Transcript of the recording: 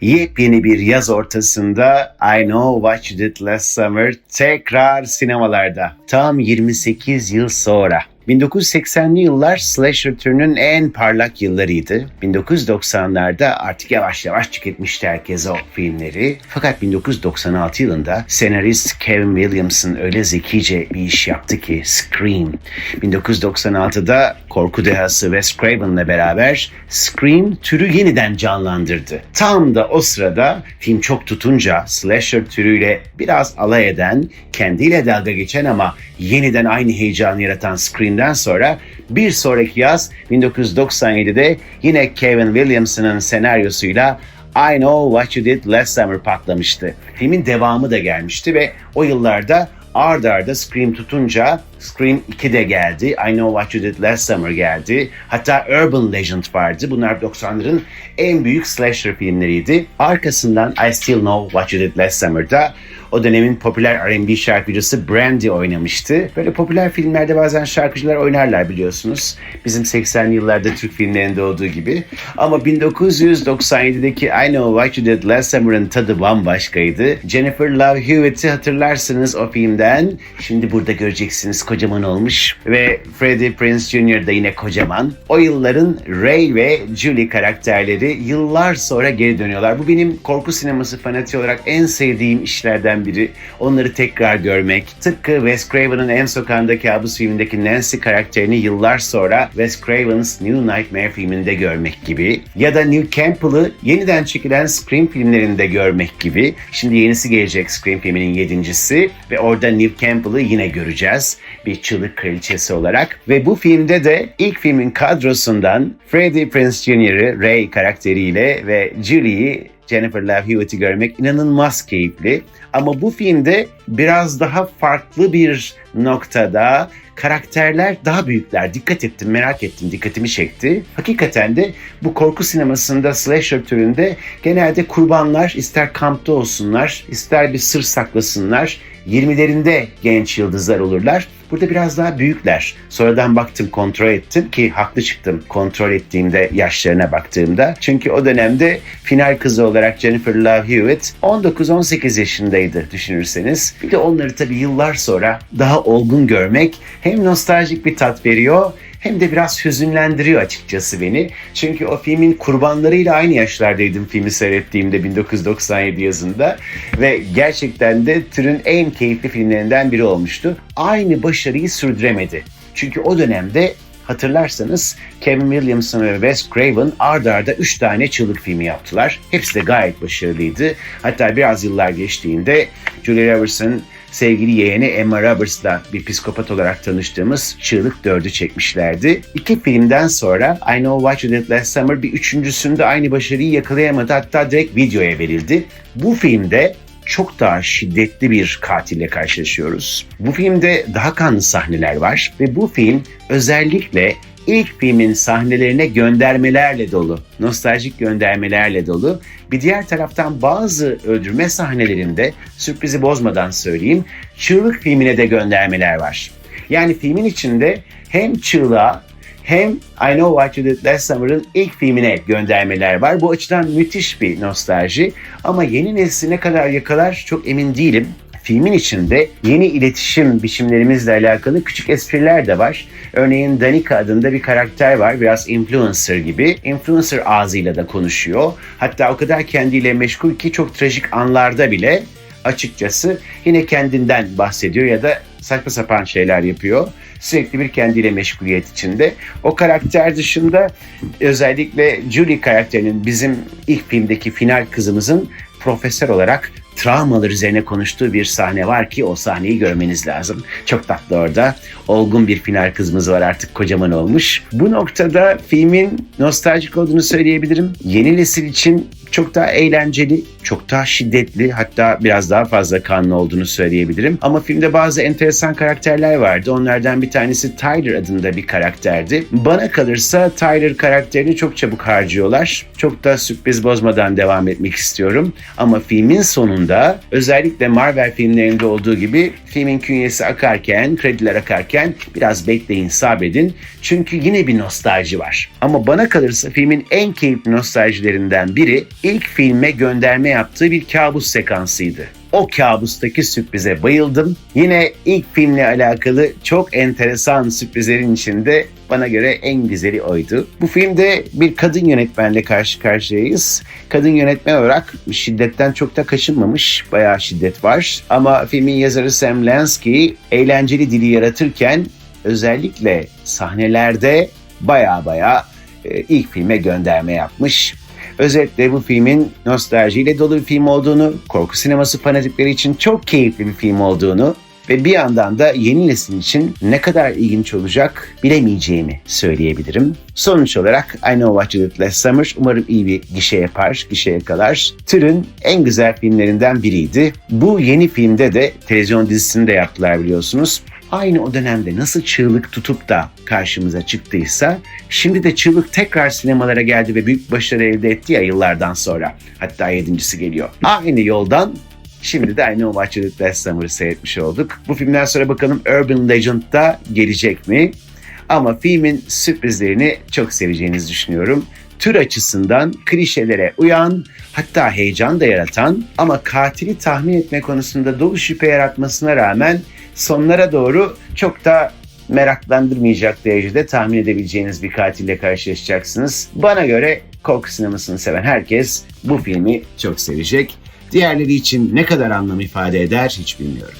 Yepyeni bir yaz ortasında I Know What You Did Last Summer tekrar sinemalarda. Tam 28 yıl sonra. 1980'li yıllar slasher türünün en parlak yıllarıydı. 1990'larda artık yavaş yavaş tüketmişti herkes o filmleri. Fakat 1996 yılında senarist Kevin Williamson öyle zekice bir iş yaptı ki Scream. 1996'da korku dehası Wes Craven'la beraber Scream türü yeniden canlandırdı. Tam da o sırada film çok tutunca slasher türüyle biraz alay eden, kendiyle dalga geçen ama yeniden aynı heyecanı yaratan Scream'den sonra bir sonraki yaz 1997'de yine Kevin Williamson'ın senaryosuyla I Know What You Did Last Summer patlamıştı. Filmin devamı da gelmişti ve o yıllarda ard arda Scream tutunca Scream 2 de geldi. I Know What You Did Last Summer geldi. Hatta Urban Legend vardı. Bunlar 90'ların en büyük slasher filmleriydi. Arkasından I Still Know What You Did Last Summer'da o dönemin popüler R&B şarkıcısı Brandy oynamıştı. Böyle popüler filmlerde bazen şarkıcılar oynarlar biliyorsunuz. Bizim 80'li yıllarda Türk filmlerinde olduğu gibi. Ama 1997'deki I Know What You Did Last Summer'ın tadı bambaşkaydı. Jennifer Love Hewitt'i hatırlarsınız o filmden. Şimdi burada göreceksiniz kocaman olmuş. Ve Freddie Prinze Jr. da yine kocaman. O yılların Ray ve Julie karakterleri yıllar sonra geri dönüyorlar. Bu benim korku sineması fanatiği olarak en sevdiğim işlerden biri. Onları tekrar görmek. Tıpkı Wes Craven'ın En Sokağında Kabus filmindeki Nancy karakterini yıllar sonra Wes Craven's New Nightmare filminde görmek gibi. Ya da New Campbell'ı yeniden çekilen Scream filmlerinde görmek gibi. Şimdi yenisi gelecek Scream filminin yedincisi ve orada New Campbell'ı yine göreceğiz. Bir çığlık kraliçesi olarak. Ve bu filmde de ilk filmin kadrosundan Freddie Prinze Jr.'ı Ray karakteriyle ve Julie'yi Jennifer Love Hewitt'i görmek inanılmaz keyifli. Ama bu filmde biraz daha farklı bir noktada karakterler daha büyükler. Dikkat ettim, merak ettim, dikkatimi çekti. Hakikaten de bu korku sinemasında slasher türünde genelde kurbanlar ister kampta olsunlar, ister bir sır saklasınlar. 20'lerinde genç yıldızlar olurlar. Burada biraz daha büyükler. Sonradan baktım, kontrol ettim ki haklı çıktım kontrol ettiğimde yaşlarına baktığımda. Çünkü o dönemde final kızı olarak Jennifer Love Hewitt 19-18 yaşındaydı düşünürseniz. Bir de onları tabii yıllar sonra daha olgun görmek hem nostaljik bir tat veriyor hem de biraz hüzünlendiriyor açıkçası beni. Çünkü o filmin kurbanlarıyla aynı yaşlardaydım filmi seyrettiğimde 1997 yazında ve gerçekten de türün en keyifli filmlerinden biri olmuştu. Aynı başarıyı sürdüremedi. Çünkü o dönemde hatırlarsanız Kevin Williamson ve Wes Craven ard arda 3 tane çığlık filmi yaptılar. Hepsi de gayet başarılıydı. Hatta biraz yıllar geçtiğinde Julia Roberts'ın sevgili yeğeni Emma Roberts'la bir psikopat olarak tanıştığımız Çığlık 4'ü çekmişlerdi. İki filmden sonra I Know What You Did Last Summer bir üçüncüsünde aynı başarıyı yakalayamadı. Hatta direkt videoya verildi. Bu filmde çok daha şiddetli bir katille karşılaşıyoruz. Bu filmde daha kanlı sahneler var ve bu film özellikle ilk filmin sahnelerine göndermelerle dolu, nostaljik göndermelerle dolu. Bir diğer taraftan bazı öldürme sahnelerinde sürprizi bozmadan söyleyeyim, Çığlık filmine de göndermeler var. Yani filmin içinde hem çığlığa hem I Know What You Did Last Summer'ın ilk filmine göndermeler var. Bu açıdan müthiş bir nostalji. Ama yeni nesli ne kadar yakalar çok emin değilim. Filmin içinde yeni iletişim biçimlerimizle alakalı küçük espriler de var. Örneğin Danica adında bir karakter var. Biraz influencer gibi. Influencer ağzıyla da konuşuyor. Hatta o kadar kendiyle meşgul ki çok trajik anlarda bile açıkçası yine kendinden bahsediyor ya da saçma sapan şeyler yapıyor. Sürekli bir kendiyle meşguliyet içinde. O karakter dışında özellikle Julie karakterinin bizim ilk filmdeki final kızımızın profesör olarak travmalar üzerine konuştuğu bir sahne var ki o sahneyi görmeniz lazım. Çok tatlı orada. Olgun bir final kızımız var artık kocaman olmuş. Bu noktada filmin nostaljik olduğunu söyleyebilirim. Yeni nesil için çok daha eğlenceli, çok daha şiddetli hatta biraz daha fazla kanlı olduğunu söyleyebilirim. Ama filmde bazı enteresan karakterler vardı. Onlardan bir tanesi Tyler adında bir karakterdi. Bana kalırsa Tyler karakterini çok çabuk harcıyorlar. Çok da sürpriz bozmadan devam etmek istiyorum. Ama filmin sonunda özellikle Marvel filmlerinde olduğu gibi filmin künyesi akarken, krediler akarken biraz bekleyin sabredin. Çünkü yine bir nostalji var. Ama bana kalırsa filmin en keyifli nostaljilerinden biri ilk filme gönderme yaptığı bir kabus sekansıydı. O kabustaki sürprize bayıldım. Yine ilk filmle alakalı çok enteresan sürprizlerin içinde bana göre en güzeli oydu. Bu filmde bir kadın yönetmenle karşı karşıyayız. Kadın yönetmen olarak şiddetten çok da kaçınmamış. Bayağı şiddet var. Ama filmin yazarı Sam Lansky eğlenceli dili yaratırken özellikle sahnelerde baya baya e, ilk filme gönderme yapmış. Özetle bu filmin nostaljiyle dolu bir film olduğunu, korku sineması fanatikleri için çok keyifli bir film olduğunu ve bir yandan da yeni nesil için ne kadar ilginç olacak bilemeyeceğimi söyleyebilirim. Sonuç olarak I Know What You Did Last Summer umarım iyi bir gişe yapar, gişe yakalar. Türün en güzel filmlerinden biriydi. Bu yeni filmde de televizyon dizisini de yaptılar biliyorsunuz aynı o dönemde nasıl çığlık tutup da karşımıza çıktıysa şimdi de çığlık tekrar sinemalara geldi ve büyük başarı elde etti ya yıllardan sonra. Hatta yedincisi geliyor. Aynı yoldan Şimdi de aynı o Last Summer'ı seyretmiş olduk. Bu filmden sonra bakalım Urban Legend'da gelecek mi? Ama filmin sürprizlerini çok seveceğinizi düşünüyorum. Tür açısından klişelere uyan, hatta heyecan da yaratan ama katili tahmin etme konusunda dolu şüphe yaratmasına rağmen sonlara doğru çok da meraklandırmayacak derecede tahmin edebileceğiniz bir katille karşılaşacaksınız. Bana göre korku sinemasını seven herkes bu filmi çok sevecek. Diğerleri için ne kadar anlam ifade eder hiç bilmiyorum.